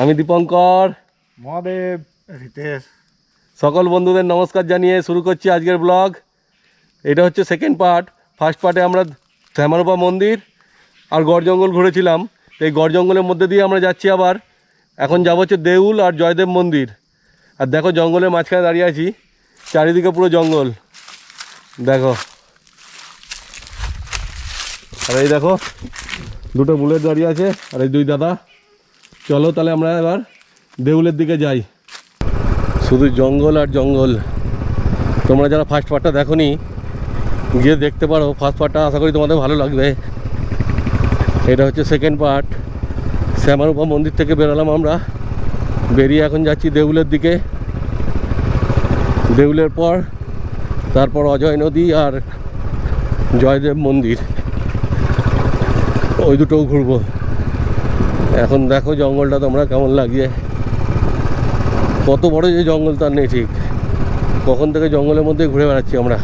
আমি দীপঙ্কর। মহাদেব রিতেশ। সকল বন্ধুদের নমস্কার জানিয়ে শুরু করছি আজকের ব্লগ। এটা হচ্ছে সেকেন্ড পার্ট ফার্স্ট পার্টে আমরা শ্যামারূপা মন্দির আর গড় জঙ্গল ঘুরেছিলাম। তো এই গড় জঙ্গলের মধ্যে দিয়ে আমরা যাচ্ছি আবার। এখন যাব হচ্ছে দেউল আর জয়দেব মন্দির। আর দেখো জঙ্গলের মাঝখানে দাঁড়িয়ে আছি। চারিদিকে পুরো জঙ্গল। দেখো। আর এই দেখো দুটো বুলেট দাঁড়িয়ে আছে। আর এই দুই দাদা। চলো তাহলে আমরা এবার দেউলের দিকে যাই। শুধু জঙ্গল আর জঙ্গল। তোমরা যারা ফার্স্ট পার্টটা দেখোনি, গিয়ে দেখতে পারো। ফার্স্ট পার্টটা আশা করি তোমাদের ভালো লাগবে। এটা হচ্ছে সেকেন্ড পার্ট শ্যামারূপা মন্দির থেকে বেরোলাম আমরা। বেরিয়ে এখন যাচ্ছি দেউলের দিকে। দেউলের পর তারপর অজয় নদী আর জয়দেব মন্দির। ওই দুটোও ঘুরবো। এখন দেখো জঙ্গলটা তোমরা কেমন লাগছে। কত বড় যে জঙ্গল তার নেই ঠিক। কখন থেকে জঙ্গলের মধ্যে ঘুরে বেড়াচ্ছি আমরা।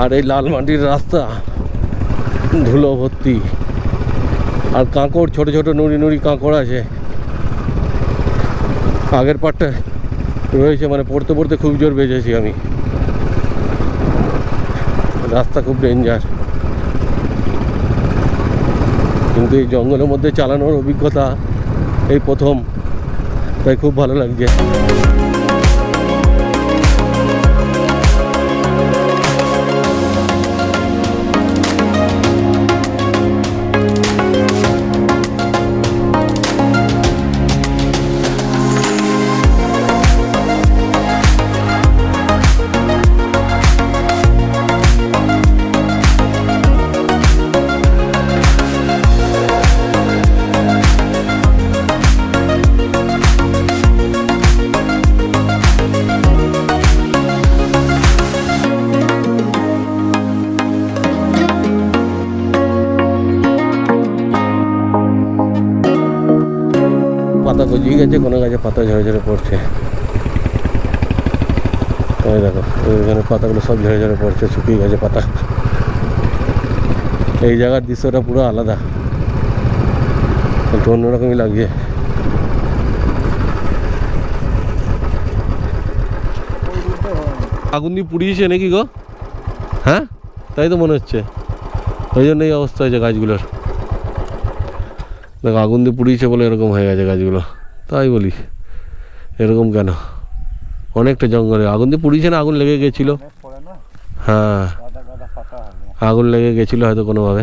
আর এই লাল মাটির রাস্তা, ধুলো ভর্তি। আর কাঁকড়, ছোট ছোট নুড়ি নুড়ি কাঁকড় আছে। আগের পাটটা রয়েছে মানে পড়তে পড়তে খুব জোর বেজেছি আমি। রাস্তা খুব ডেঞ্জার কিন্তু এই জঙ্গলের মধ্যে চালানোর অভিজ্ঞতা এই প্রথম। তাই খুব ভালো লাগছে। গেছে কোনো গাছে পাতা ঝরে ঝরে পড়ছে। ওই দেখো ওইখানে পাতাগুলো সব ঝরে ঝরে পড়ছে, শুকিয়ে গেছে পাতা। এই জায়গার দৃশ্যটা পুরো আলাদা। একটু অন্যরকমই লাগছে। আগুন দিয়ে পুড়িয়েছে নাকি গো? হ্যাঁ? তাই তো মনে হচ্ছে। ওই জন্য এই অবস্থা হয়েছে গাছগুলোর। দেখো, আগুন দিয়ে পুড়িয়েছে বলে এরকম হয়ে গেছে গাছগুলো। তাই বলি, এরকম কেন? অনেকটা জঙ্গলে, আগুন দিয়ে পুড়িয়েছে না? আগুন লেগে গেছিল? হ্যাঁ। আগুন লেগে গেছিল হয়তো কোনোভাবে।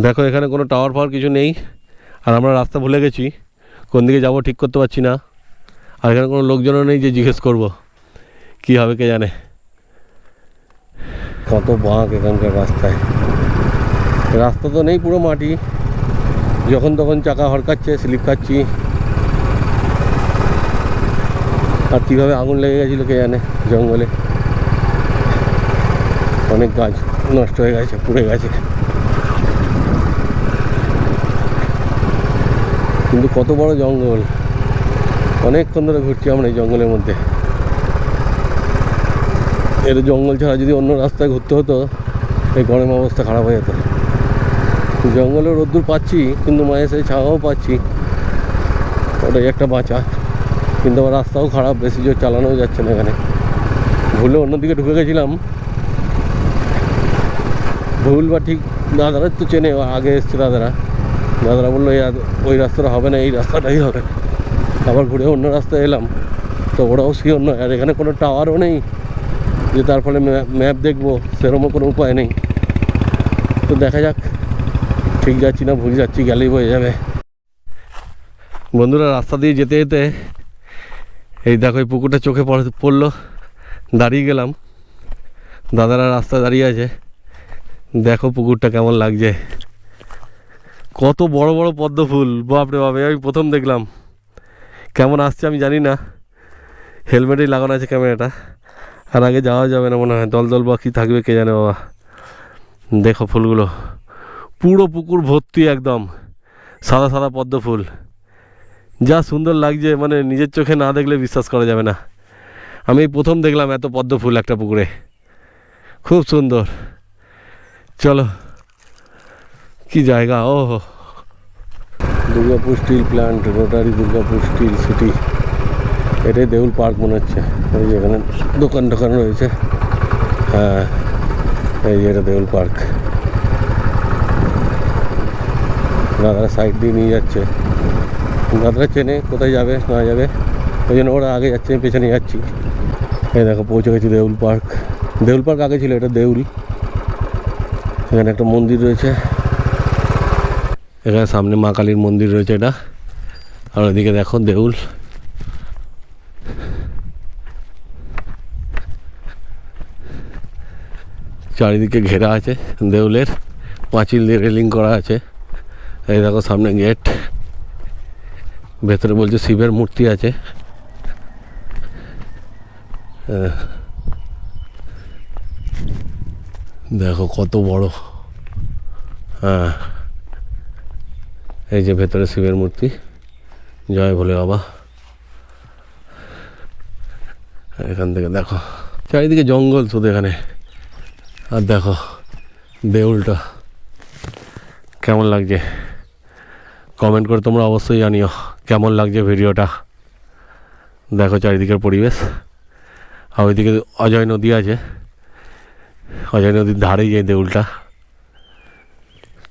দেখো, এখানে কোনো টাওয়ার ফাওয়ার কিছু নেই। আর আমরা রাস্তা ভুলে গেছি। কোন দিকে যাব ঠিক করতে পারছি না। আর এখানে কোনো লোকজনও নেই যে জিজ্ঞেস করব। কি হবে কে জানে? কত বাঁক এখানকার রাস্তায়। রাস্তা তো নেই পুরো মাটি। যখন তখন চাকা হরকাচ্ছে স্লিপ খাচ্ছি। আর কীভাবে আগুন লেগে গেছিল কে জানে জঙ্গলে। অনেক গাছ নষ্ট হয়ে গেছে, পুড়ে গেছে। কিন্তু কত বড় জঙ্গল। অনেকক্ষণ ধরে ঘুরছি আমরা এই জঙ্গলের মধ্যে। এর জঙ্গল ছাড়া যদি অন্য রাস্তায় ঘুরতে হতো, এই গরম অবস্থা খারাপ হয়ে যেত। জঙ্গলে রোদ্দুর পাচ্ছি, কিন্তু সেই ছাওয়াও পাচ্ছি। ওটাই একটা বাঁচা। কিন্তু আবার রাস্তাও খারাপ, বেশি জোর চালানোও যাচ্ছে না এখানে। ভুলে অন্যদিকে ঢুকে গেছিলাম। ভুল বা ঠিক, দাদারা তো চেনে আগে এসছে দাদারা। দাদারা বলল ওই রাস্তাটা হবে না, এই রাস্তাটাই হবে। আবার ঘুরে অন্য রাস্তায় এলাম। তো ওরাও শিওর নয় আর এখানে কোনো টাওয়ারও নেই। যে তার ফলে ম্যাপ দেখব সেরকমও কোনো উপায় নেই। তো দেখা যাক। ঠিক যাচ্ছি না, ভুল যাচ্ছি, গেলেই হয়ে যাবে। বন্ধুরা, রাস্তা দিয়ে যেতে যেতে এই দেখো, এই পুকুরটা চোখে পড়ে- পড়ল, দাঁড়িয়ে গেলাম। দাদারা রাস্তা দাঁড়িয়ে আছে। দেখো পুকুরটা কেমন লাগছে। কত বড় বড় পদ্ম ফুল, বাপরে বাপরে, আমি প্রথম দেখলাম। কেমন আসছে আমি জানি না। হেলমেটেই লাগানো আছে ক্যামেরাটা। আর আগে যাওয়া যাবে না মনে হয়। দল দল বা কী থাকবে কে জানে বাবা। দেখো ফুলগুলো। পুরো পুকুর ভর্তি একদম, সাদা সাদা পদ্ম ফুল। যা সুন্দর লাগছে মানে নিজের চোখে না দেখলে বিশ্বাস করা যাবে না। আমি প্রথম দেখলাম এত পদ্ম ফুল একটা পুকুরে। খুব সুন্দর। চলো, কি জায়গা, ও Durgapur steel plant, rotary Durgapur steel city. এটাই দেউল পার্ক মনে হচ্ছে। এই যে এখানে দোকান টোকান রয়েছে। হ্যাঁ এই যে এটা দেউল পার্ক। দাদারা সাইড দিয়ে নিয়ে যাচ্ছে। দাদারা চেনে কোথায় যাবে, না যাবে। ওই জন্য ওরা আগে যাচ্ছে পেছনে যাচ্ছি। এই দেখো, পৌঁছে গেছি দেউল পার্ক। দেউল পার্ক আগে ছিল, এটা দেউল। এখানে একটা মন্দির রয়েছে। এখানে সামনে মা কালীর মন্দির রয়েছে এটা। আর ওইদিকে দেখো দেউল। চারিদিকে ঘেরা আছে দেউলের। পাঁচিল দিয়ে রেলিং করা আছে। এই দেখো সামনে গেট। ভেতরে বলছে শিবের মূর্তি আছে। দেখো কত বড়। হ্যাঁ। এই যে ভেতরে শিবের মূর্তি। জয় ভোলে বাবা। এখান থেকে দেখো। চারিদিকে জঙ্গল শুধু এখানে। আর দেখো, দেউলটা। কেমন লাগছে? কমেন্ট করে তোমরা অবশ্যই জানিও কেমন লাগছে ভিডিওটা। দেখো চারিদিকের পরিবেশ। আর ওইদিকে অজয় নদী আছে। অজয় নদীর ধারেই যে দেউলটা।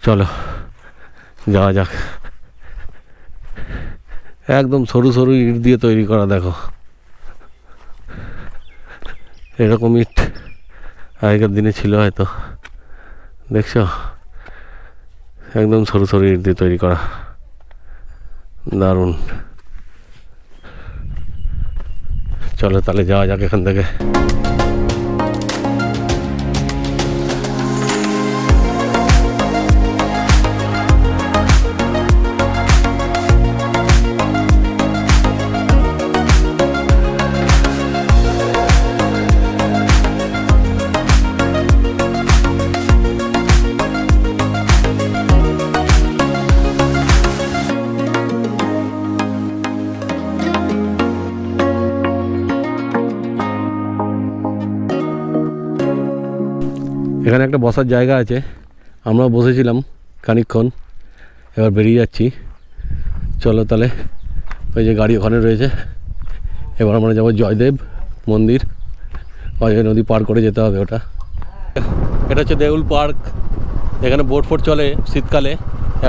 চলো, যাওয়া যাক। একদম সরু সরু ইট দিয়ে তৈরি করা, দেখো। এরকম ইট আগেকার দিনে ছিল হয়তো। দেখছ? একদম সরু সরু ইট দিয়ে তৈরি করা। দারুণ। চলো তাহলে যাওয়া যাক এখান থেকে। এখানে একটা বসার জায়গা আছে। আমরা বসেছিলাম খানিকক্ষণ, এবার বেরিয়ে যাচ্ছি। চলো তাহলে, ওই যে গাড়ি ওখানে রয়েছে। এবার আমরা যাব জয়দেব মন্দির। অজয় নদী পার করে যেতে হবে ওটা। এটা হচ্ছে দেউল পার্ক। এখানে বোট ফোট চলে শীতকালে।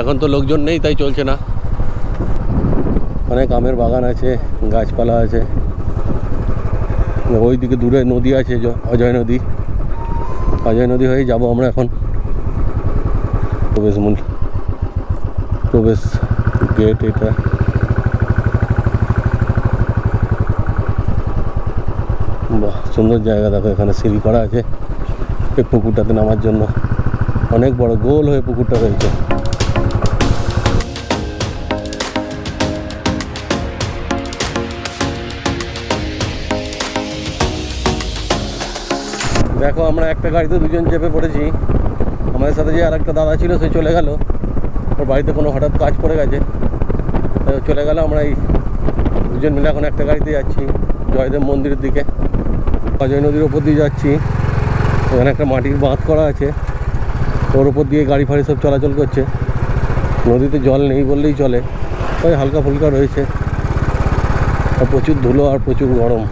এখন তো লোকজন নেই, তাই চলছে না। অনেক আমের বাগান আছে, গাছপালা আছে। ওইদিকে দূরে নদী আছে অজয় নদী। অজয় নদী হয়ে যাব আমরা এখন। প্রবেশ মূল প্রবেশ গেট এটা। বাহ, সুন্দর জায়গা, দেখো এখানে সিঁড়ি করা আছে। এই পুকুরটাতে নামার জন্য। অনেক বড় গোল হয়ে পুকুরটা রয়েছে দেখো, আমরা একটা গাড়িতে দুজন চেপে পড়েছি। আমাদের সাথে যে আর একটা দাদা ছিল, সে চলে গেল। ওর বাড়িতে কোনো হঠাৎ কাজ পড়ে গেছে। চলে গেল, আমরা এই দুজন মিলে এখন একটা গাড়িতে যাচ্ছি, জয়দেব মন্দিরের দিকে। অজয় নদীর ওপর দিয়ে যাচ্ছি। ওখানে একটা মাটির বাঁধ করা আছে। ওর ওপর দিয়ে গাড়ি ফাড়ি সব চলাচল করছে। নদীতে জল নেই বললেই চলে। ওই হালকা ফুলকা রয়েছে। আর প্রচুর ধুলো আর প্রচুর গরম।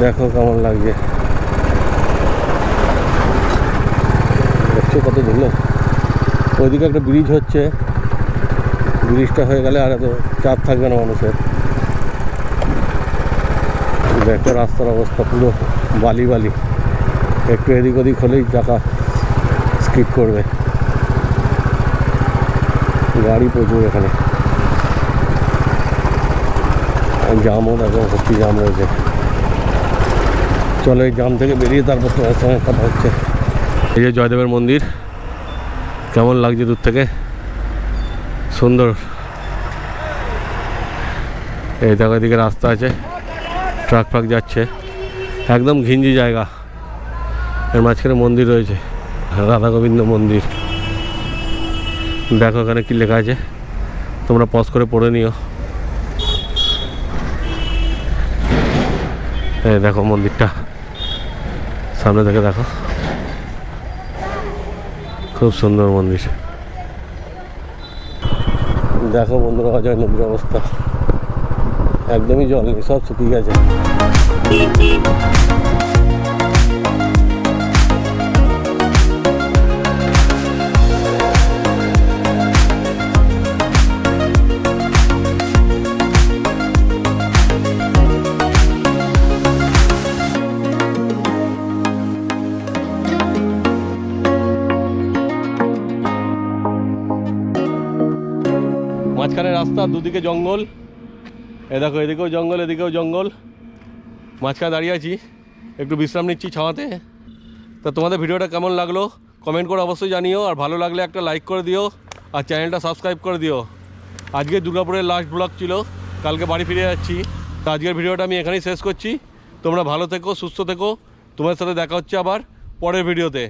দেখো কেমন লাগছে। দেখছ কত ধুলো ওইদিকে একটা ব্রিজ হচ্ছে। ব্রিজটা হয়ে গেলে আর এত চাপ থাকবে না মানুষের। দেখো রাস্তার অবস্থা পুরো বালি বালি। একটু এদিক ওদিক হলেই চাকা স্কিপ করবে। গাড়ি প্রচুর এখানে। জামও দেখো ভর্তি জাম রয়েছে। চলো এই জাম থেকে বেরিয়ে তারপর তোমার সঙ্গে কথা হচ্ছে। এই যে জয়দেবের মন্দির। কেমন লাগছে দূর থেকে? সুন্দর। এই দেখো এদিকে রাস্তা আছে। ট্রাক ফ্রাক যাচ্ছে। একদম ঘিঞ্জি জায়গা। এর মাঝখানে মন্দির রয়েছে। রাধা গোবিন্দ মন্দির। দেখো এখানে কি লেখা আছে। তোমরা পজ করে পড়ে নিও। এই দেখো মন্দিরটা। সামনে থেকে দেখো। খুব সুন্দর মন্দির। দেখো বন্ধুরা অজয় নদীর অবস্থা। একদমই জল নেই সব শুকিয়ে গেছে। রাস্তা, দুদিকে জঙ্গল। এ দেখো, এদিকেও জঙ্গল এদিকেও জঙ্গল। মাঝখানে দাঁড়িয়ে আছি। একটু বিশ্রাম নিচ্ছি ছাওয়াতে। তা তোমাদের ভিডিওটা কেমন লাগল? কমেন্ট করে অবশ্যই জানিও। আর ভালো লাগলে একটা লাইক করে দিও। আর চ্যানেলটা সাবস্ক্রাইব করে দিও। আজকে দুর্গাপুরের লাস্ট ব্লগ ছিল। কালকে বাড়ি ফিরে যাচ্ছি। তা আজকের ভিডিওটা আমি এখানেই শেষ করছি। তোমরা ভালো থেকো, সুস্থ থেকো। তোমার সাথে দেখা হচ্ছে আবার পরের ভিডিওতে।